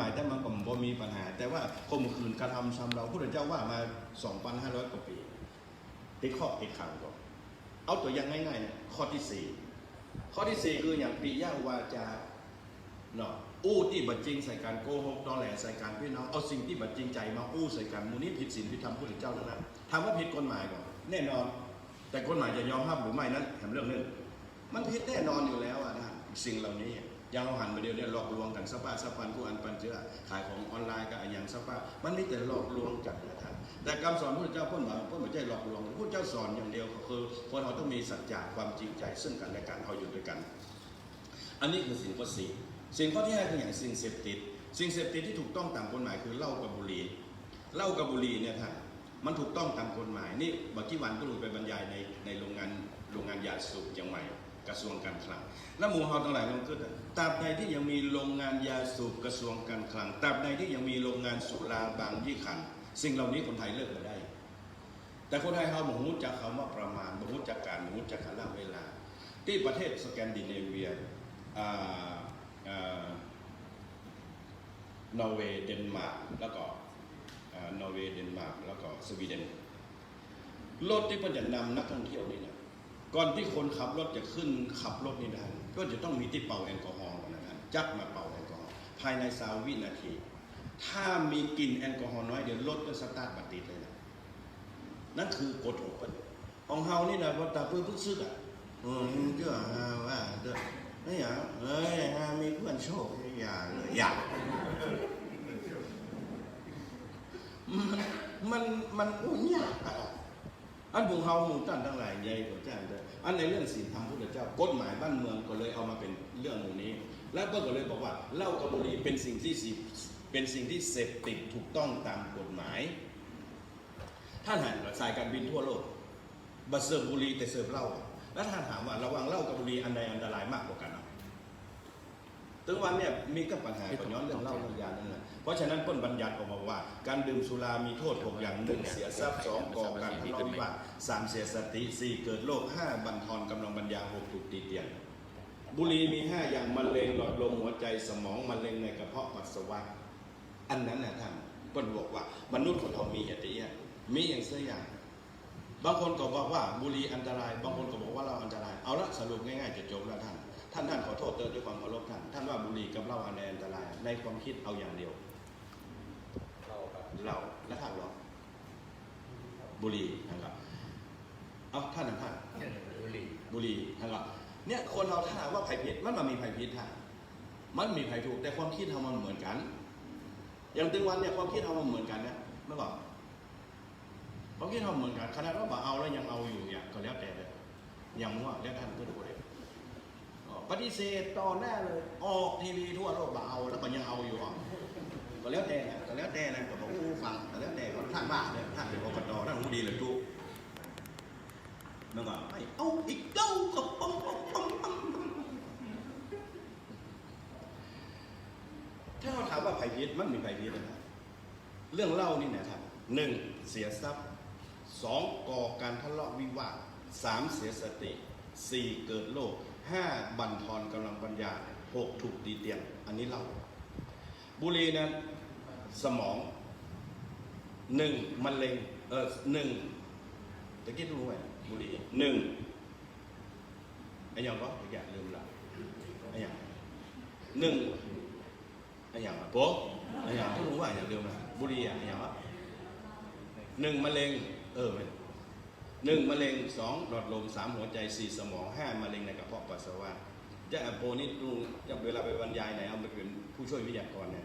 หมายแต่มันก็บ่มีปัญหา แต่ว่าข่มขืนกระทำชำเราพระเจ้าว่ามา 2,500 กว่าปีติดข้อติดขังก่อนเอาตัวอย่างง่ายๆนี่ยข้อที่สี่ข้อที่สี่คืออย่างปิยาวาจาเนาะอู้ที่บัจจริงใส่การโกหกตอแหลใส่การพี่น้องเอาสิ่งที่บัจจริงใจมาอู้ใส่การมูนี้ผิดศีลผิดธรรมพระเจ้าแล้วนะถามว่าผิดกฎหมายก่อนแน่นอน แต่กฎหมายจะยอมรับหรือไม่นั้นแถมเรื่องหนึงมันผิดแน่นอนอยู่แล้วนะสิ่งเหล่านี้ อย่างเราหันไปเดียวเนี่ยหลอกลวงกันสปาสปันผู้อันปันเจือขายของออนไลน์กับอย่างสปามันมีแต่หลอกลวงจัดนะครับแต่คำสอนพระเจ้าพ่นบอกพ่นไม่ใช่หลอกลวงพระเจ้าสอนอย่างเดียวก็คือคนเราต้องมีสัจจะความจริงใจซึ่งกันและกันเอาอยู่ด้วยกัน อันนี้คือสิ่งข้อสี่สิ่งข้อที่ห้าคืออย่างสิ่งเสพติด สิ่งเสพติดที่ถูกต้องตามกฎหมายคือเหล้ากับบุหรี่เหล้ากับบุหรี่เนี่ยท่านมันถูกต้องตามกฎหมายนี่บักที่วันก็รู้ไปบรรยายในในโรงงานโรงงานยาสูบเชียงใหม่ กระทรวงการคลัง และหมู่เฮาทั้งหลายมันก็ตราบใดที่ยังมีโรงงานยาสูบกระทรวงการคลังตราบใดที่ยังมีโรงงานสุราบางยี่ขัน สิ่งเหล่านี้คนไทยเลิกไม่ได้ แต่คนไทยเขาบอกรู้จักคำว่าประมาณบอกรู้จักการบอกรู้จักการละเวลา ที่ประเทศสแกนดิเนเวียนอร์เวย์เดนมาร์กแล้วก็อ่านอร์เวย์เดนมาร์กแล้วก็สวีเดนรถที่เพิ่นจะนำนักท่องเที่ยวนี่นะ ก่อนที่คนขับรถจะขึ้นขับรถนี่ได้ ก็จะต้องมีที่เป่าแอลกอฮอล์ก่อนนะครับจักมาเป่าแอลกอฮอล์ภายในสาววินาที ถ้ามีกลิ่นแอลกอฮอล์น้อยเดี๋ยวรถก็สตาร์ทบัดติดเลยนะนั่นคือกฎของมันของเฮานี่นะว่าตาเพื่อพึ่งซึกอะอืมเจ้าฮาว่าเด้อไม่อยากเอ้ยฮามีเพื่อนโชคอย่าเลยอยากมันมันมันอุ่นยากอะ อันบุงเฮาหมู่ตั้นทั้งหลายใหญ่กว่าจ้างเด้ออันในเรื่องศีลธรรมพุทธเจ้ากฎหมายบ้านเมืองก็เลยเอามาเป็นเรื่องหมู่นี้ แล้วก็ก็เลยบอกว่าเหล้ากับบุหรี่เป็นสิ่งที่สิเป็นสิ่งที่เสพติดถูกต้องตามกฎหมาย ท่านหันสายการบินทั่วโลกบัสเสิร์บุหรีแต่เสิร์ฟเหล้าแล้วท่านถามว่าระหว่างเหล้ากับบุหรีอันใดอันตรายมากกว่ากันอะ ถึงวันเนี่ยมีก็ปัญหาปัญย้อนเรื่องเหล้าเรื่องยานั่นแหละเพราะฉะนั้นต้นบัญญัติออกมาว่า การดื่มสุรามีโทษหกอย่างหนึ่งเสียทรัพย์สองก่อการทะเลาะวิวาทสามเสียสติสี่เกิดโรคห้าบันทอนกำลังปัญญาหกถูกตีเตียน บุหรีมีห้าอย่างมะเร็งหลอดลมหัวใจสมองมะเร็งในกระเพาะปัสสาวะอันนั้นนะท่านก็บอกว่ามนุษย์ของเรามีอย่างนี้มีอย่างเสียอย่างบางคนก็บอกว่าบุหรี่อันตราย บางคนก็บอกว่าเราอันตราย เอาละสรุปง่ายๆจะจบแล้วท่าน ท่านท่านขอโทษเตือนด้วยความเคารพท่านท่านว่าบุหรี่กับเหล้าอันใดอันตรายในความคิดเอาอย่างเดียวเราครับเหล้าและท่านเหรอบุหรี่นะครับเอาท่านนะท่านบุหรี่บุหรี่นะครับเนี่ยคนเราถ้าว่าไผ่ผิดมันมามีไผ่ผิดท่านมันมีไผ่ถูกแต่ความคิดเรามันเหมือนกัน อย่างตึงวันเนี่ยความคิดเรามันเหมือนกันนะไม่บอกความคิดเราเหมือนกันขนาดว่าบ่เอาแล้วยังเอาอยู่อย่างก็แล้วแต่เลยอย่างว่าแล้วท่านก็ดูเลยอ๋อ ปฏิเสธต่อหน้าเลย ออกทีวีทั่วโลกบ่เอาแล้วก็ยังเอาอยู่อะก็แล้วแต่นะก็แล้วแต่นะก็บอกอู้ฟังก็แล้วแต่ก็ท่านว่าเนี่ยท่านเป็นอบตท่านรู้ดีเลยทุกมันก็ไม่เอาอีกเก้ากับปังปังปังปังถ้าเราถามว่าไผ่พิษมันมีไผ่พิษนะครับเรื่องเล่านี่นะครับหนึ่งเสียทรัพย์สองก่อการทะเลาะวิวาทสามเสียสติสี่เกิดโรค ห้าบั่นทอนกำลังปัญญาหกถูกตีเตียน อันนี้เล่าบุรีนั้นสมองหนึ่งมะเร็งเออหนึ่งตะกี้รู้ไหมบุรีหนึ่งไอ้ยังก็อยากลืมละไอ้ยังหนึ่งไอ้ยังอะโป๊ะไอ้ยังที่รู้ว่าอย่าลืมละบุรีอะไอ้ยังวะหนึ่งมะเร็งเออหนึ่งมะเร็งสองหลอดลมสามหัวใจสี่สมองห้ามะเร็ง ในกระเพาะปัสสาวะจะอะโปนี่ลุงจะเวลาไปบรรยายไหนเอาไปเป็นผู้ช่วยวิทยากรเนี่ย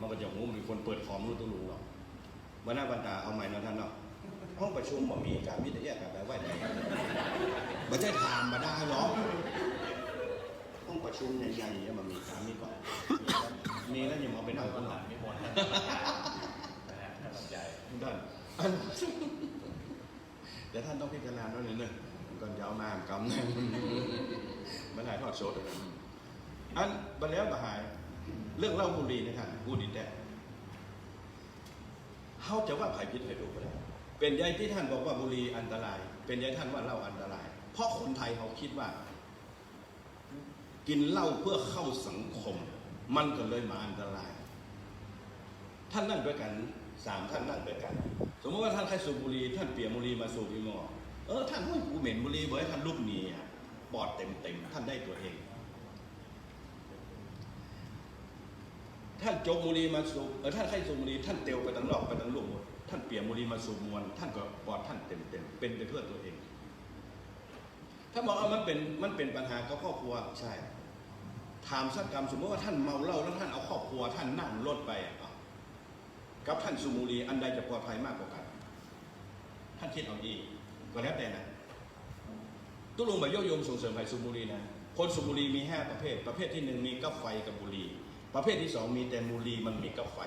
มันก็จะงูมีคนเปิดของรู้ตัวรู้หรอกวันหน้าบรรดาเอาใหม่เนาะท่านเนาะห้องประชุมบ่มีการวิทยาการแบบว่าไหนไม่ใช่ถามมาได้หรอกห้องประชุมใหญ่ๆมันมีการมีก่อนมีแล้วยังเอาไปนั่งเราข้างหหลัลังงนิมนต์นะนะฮะท่านบรรยายท่านอันเดี๋ยวท่านต้องพิจารณาด้วยนิดนึง ก่อนจะเอามากำนึงมันหายทอดโซดอันบันแล้วบหาย เรื่องเล่าบุรีนะครับพูดดีแต่เขาจะว่าไผ่พิษไผ่ถูก็ได้เป็นยัยที่ท่านบอกว่าบุรีอันตราย เป็นยัยท่านว่าเหล้าอันตราย เพราะคนไทยเขาคิดว่า กินเหล้าเพื่อเข้าสังคม มันก็เลยมาอันตราย ท่านนั่งด้วยกันสามท่านนั่งด้วยกัน สมมติว่าท่านใครสูบบุหรี่ท่านเปียบุหรี่มาสูบอีหมอ ออท่านห้ยกูเหม็นบุรี่บ่ให้ท่านลูกหนีอะปอดเต็มเต็มๆท่านได้ตัวเอง ท่านจกบุรีมาสูบเออท่านใครสูบบุรีท่านเตียวไปตั้งนอกไปตั้งลูกหมดท่านเปลี่ยนบุรีมาสูบมวลท่านก็ปอดท่านเต็มเต็มๆเป็นไปเพื่อตัวเอง ถ้ามองเอามันเป็นมันเป็นปัญหากับครอบครัวใช่ถามสักกรรมสมมติว่าท่านเมาเหล้าแล้วท่านเอาครอบครัว ท่านนั่งรถไปอะกับท่านสูบบุรีอันใดจะปลอดภัยมากกว่ากัน ท่านคิดเอาดี ก็แล้วแต่นะตุลุงบโยโยมส่งเสริมให้สูบบุหรี่นะ คนสูบบุหรี่มีห้าประเภท ประเภทที่หนึ่งมีกับไฟกับบุหรี่ ประเภทที่สองมีแต่บุหรี่มันมีกับไฟ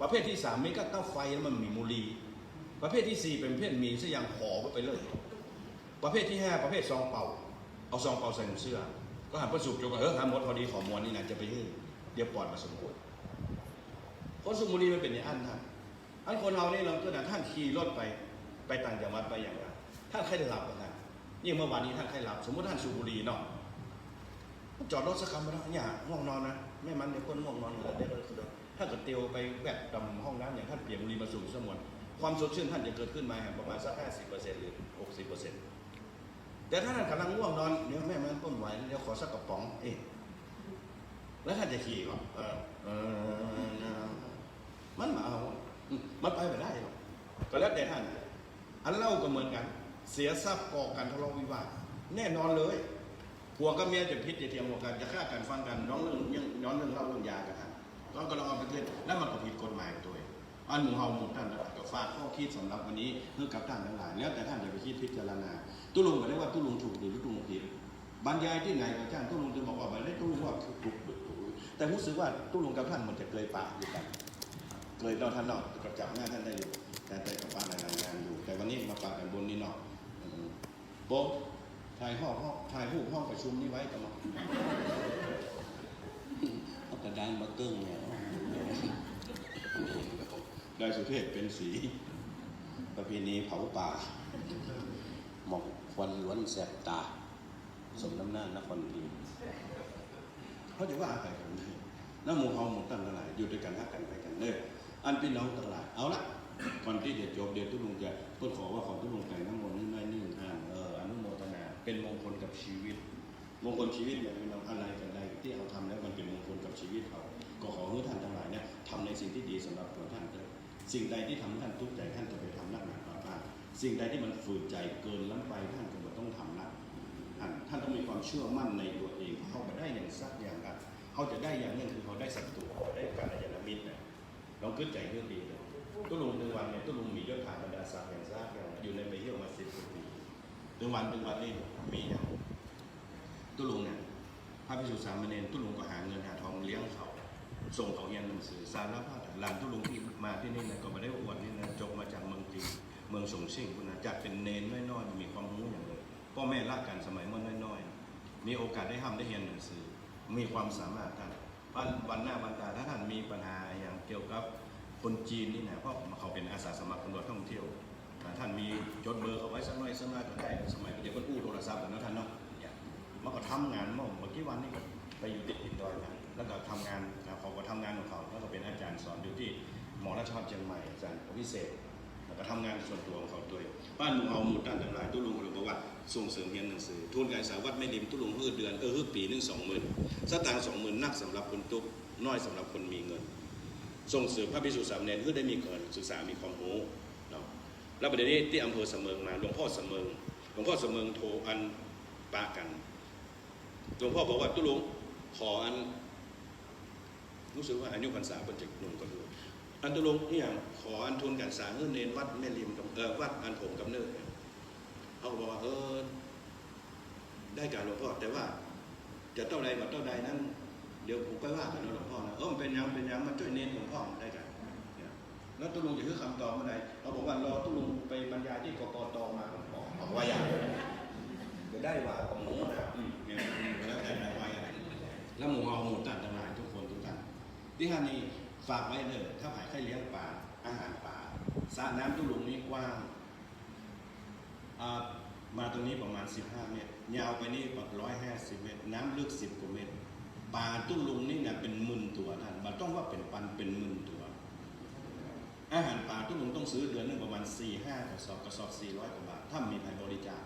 ประเภทที่สามมีกับกับไฟแล้วมันมีบุหรี่ ประเภทที่สี่เป็นเภทมีซะอย่างห่อไว้ไปเลย ประเภทที่ห้าประเภทซองเป่า เอาซองเป่าใส่หนเสื้อ ก็หาประสูบจนว่าเออหาหมดพอดีขอมวลนี่นะจะไปยืดเดี๋ยวปอดมาสมควรคนสูบบุหรี่มันเป็นอย่างอันท่านอันคนเรานี่เราก็นะท่านขี่รถไปไปต่างจังหวัดไปอย่างไร ท่านใครหลับอะท่านยิ่งเมื่อวานนี้ท่านใครหลับ สมมติท่านสูบบุหรี่เนาะจอดรถสักคำมาแล้วอย่าง่วงนอนนะไม่มันเดี๋ยวคนง่วงนอนเลยเดี๋ยวเราคือถ้าเกิดเตียวไปแวะตำห้องน้ำอย่างท่านเปลี่ยนบุหรี่มาสูบสมวนความสดชื่นท่านจะเกิดขึ้นมาประมาณสักห้าสิบเปอร์เซ็นต์หรือหกสิบเปอร์เซ็นต์แต่ถ้าท่านกำลังง่วงนอนเดี๋ยวแม่มันต้นไหวเดี๋ยวขอสักกระป๋องเอ๊ะแล้วท่านจะขี่ก็เออเออมันมาเอามมันไปไม่ได้หรอกก็แล้วแต่ท่าน อันเล่าก็เหมือนกัน เสียทรัพย์ก่อการทะเลาะวิวาทแน่นอนเลยผัวกับเมียจะพิษจะเทียมกันจะฆ่ากันฟันกันน้องเรื่องยังย้อนเรื่องเล่าเรื่องยากันฮะตอนก็เราเอาไปเทศแล้วมันก็ผิดกฎหมายตัวเองอันหมู่เฮาหมู่ท่านก็ฝากข้อคิดสำหรับวันนี้เพื่อกับท่านทั้งหลาย แล้วแต่ท่านจะไปคิดพิจารณาตุลุงก็ได้ว่าตุลุงถูกหรือตุลุงผิดบรรยายที่ไหนก็ช่างตุลุงจะบอกว่าไม่ได้ตุลุงว่าถูกถูกแต่รู้สึกว่าตุลุงกับท่านมันจะเกยปากอยู่กันเกยนอกท่านนอกก็จับหน้าท่านได้อยู่แต่แต่กับป้ารายงานอยู่ แต่วันนี้มาปากกันบนนี่เนอก โป๊ะถ่ายห้องห้องถ่ายรูปห้องประชุมนี่ไว้กันมาเอากระดานมาเกิ้งเนี่ยได้สุเทพเป็นสี ประเพณีเผาป่า หมอกควันล้วนแสบตา สมน้ำหน้านครพีเขาจะว่าอะไรกันเนี่ยน้ำหมูเฮาหมูตั้งทั้งหลายอยู่ด้วยกันฮักกันไปกันเด้ออันพี่น้องทั้งหลายเอาละก่อนที่เดี๋ยวจบเดี๋ยวทุกลุงจะเพื่อขอว่าขอทุกลุงแต่งน้ำมนต์นี่น้อยนี่อ่านเอออนุโมทนา เป็นมงคลกับชีวิต มงคลชีวิตอย่างพี่น้องอะไรกันใดที่เราทำแล้วมันเป็นมงคลกับชีวิตเขาก็ขอให้ท่านทั้งหลายเนี่ยทำในสิ่งที่ดีสำหรับตัวท่านเถิดสิ่งใดที่ทำให้ท่านทุกข์ใจท่านจะไปทำนักหนาต่อบ้านสิ่งใดที่มันฝืนใจเกินล้ำไปท่านก็บ่ต้องทำนะท่านท่านต้องมีความเชื่อมั่นในตัวเองเขาไปได้อย่างสักอย่างกันเขาจะได้อย่างนึงคือเขาได้สัตว์ตัวได้การยานมิตรเนี่ยลองขึ้นใจเรื่องดีเลยตุลุงหนึ่งวันเนี่ยตุลุงมียศถาบรรดาศักดิ์อย่างซากอย่างอยู่ในไปเที่ยวมาสิบกว่าปี หนึ่งวันหนึ่งวันนี่มีอย่างตุลุงเนี่ยพระพิสุสามเณรตุลุงก็หาเงินหาทองเลี้ยงเขา ส่งเขาเรียนหนังสือสารพัดหลานตุลุงที่มาที่นี่นะก็ไม่ได้อวดนี่นะจบมาจากเมืองจีนเมืองสงชิ่งคุณนะจากเป็นเนนน้อยๆมีความรู้อย่างเลยพ่อแม่รักกันสมัยเมื่อน้อยๆมีโอกาสได้ห้ามได้เรียนหนังสือ มีความสามารถท่านวันหน้าวันตาถ้าท่านมีปัญหาอย่างเกี่ยวกับคนจีนนี่นะเพราะเขาเป็นอาสาสมัครตำรวจท่องเที่ยว ท่านมีจดเบอร์เขาไว้สักหน่อยสักหน่อยก็ได้สมัยเดี๋ยวคนอู้โทรศัพท์กันเนาะท่านเนาะมันก็ทำงานเมื่อเมื่อกี้วันนี้ก็ไปอยู่ติดติดดอยกันแล้วก็ทำงานนะเขาก็ทำงานของเขาแล้วก็เป็นอาจารย์สอนอยู่ที่หมอราชพัฒเชียงใหม่อาจารย์พิเศษแล้วก็ทำงานส่วนตัวของเขาด้วยบ้านหมู่เฮาหมู่ด้านทั้งหลายตุลุงก็เลยบอกว่าส่งเสริมเรียนหนังสือทุนการศึกษาวัดไม่ริมตุลุงฮืดเดือนเออฮืดปีหนึงสองหมื่นสตางค์สองหมื่นนักสำหรับคนตุกน้อยสำหรับคนมีเงิน ส่งเสริมพระภิกษุสามเณรเพื่อได้มีการศึกษามีความรู้เนาะ แล้วประเด็นนี้ที่อำเภอเสมิงมาหลวงพ่อเสมิงหลวงพ่อเสมิงโทรอันปากันหลวงพ่อบอกว่าตุลุงขออันรู้สึกว่าอายุพรรษาเป็นจิตหนุ่มก็ดูอันตุลุงนี่อย่างขออันทุนการศาเงื่อนเนนวัดแม่ริมกับเออวัดอันผมกับเนิดเนี่ยเขาบอกว่าเออได้การหลวงพ่อแต่ว่าจะเท่าใดบัดเท่าใดนั้นเดี๋ยวผมไปว่ากันหลวงพ่อนะเออเป็นยังเป็นยังมาช่วยเน้นหลวงพ่อได้กัน แล้วตุลุงจะคือคำตอบเมื่อใดเราบอกว่ารอตุลุงไปบรรยายที่กกตมาก่อนบอกว่าอย่างจะได้ว่าของหมูนะอืมเนี่ยแล้วแต่ได้ไว้อะไรแล้วหมูเอาหมูตัดทั้งหลายทุกคนทุกท่านที่ท่านนี้ฝากไว้เลยถ้าหายใครเลี้ยงป่าอาหารป่าสระน้ำตุลุงนี้กว้างอ่ามาตรงนี้ประมาณ 15 เมตร ยาวไปนี่ประมาณ150 เมตร น้ำลึก 10 กว่าเมตรป่าตุลุงนี่เนี่ยเป็นหมื่นตัวท่านมันต้องว่าเป็นปันเป็นหมื่นตัว อาหารป่าทุกคนต้องซื้อเดือนหนึ่งประมาณ4ี่ห้ากระสอบกระสอบ 400กว่าบาทถ้ามีใครบริจาค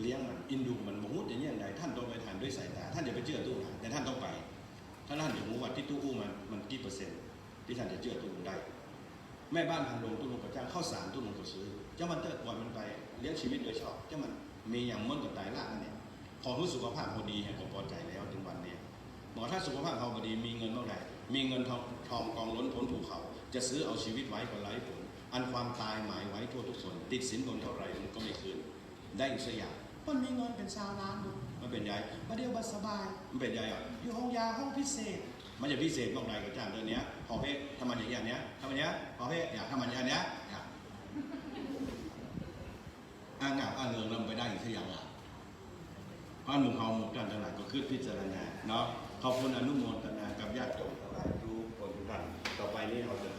เลี้ยงมันอินดูมันมหุดอย่างนี้อย่างใดท่านต้องไปทานด้วยสายตาท่านอย่าไปเชื่อตู้นะแต่ท่านต้องไป ถ้าท่านอยากรู้ว่าที่ตู้อู้มันมันกี่เปอร์เซ็นต์ที่ท่านจะเชื่อตู้ได้ แม่บ้านทางโรงตู้ลงกระจ้างข้าวสารตู้ลงก็ซื้อเจ้ามันเตอร์ก่อนมันไปเลี้ยงชีวิตโดยชอบเจ้ามันมีอย่างมันกับตายล่างนั่นเองพอรู้สุขภาพพอดีแห่งก็พอใจแล้วถึงวันนี้บอกถ้าสุขภาพเขาพอดีมีเงินเมื่อไหร่มีเงินทองทองกองล้นพ้นภูเขา จะซื้อเอาชีวิตไว้ก็ไร้ผล อันความตายหมายไว้ทั่วทุกส่วนติดสินบนเท่าไรมันก็ไม่คืน ได้อีกสักอย่างมันมีเงินเป็นชาวล้านดูมันเป็นใหญ่มาเดียวบัสบาย มันเป็นใหญ่อะอยู่ห้องยาห้องพิเศษ มันจะพิเศษมากไรกับจ้างเดือนเนี้ยพอเพศทำมันอย่างเนี้ยทำมันเนี้ยพอเพศอยากทำมันอย่างเนี้ยอยากอ้างงาบอ้างเรืองเราไปได้อีกสักอย่างอะพระหนุ่มเขาหมกกันทั้งหลายก็คือพิจารณาเนาะขอบคุณอนุโมทนากับญาติโยมทั้งหลายทุกคนทุกท่านต่อไปนี้เราจะ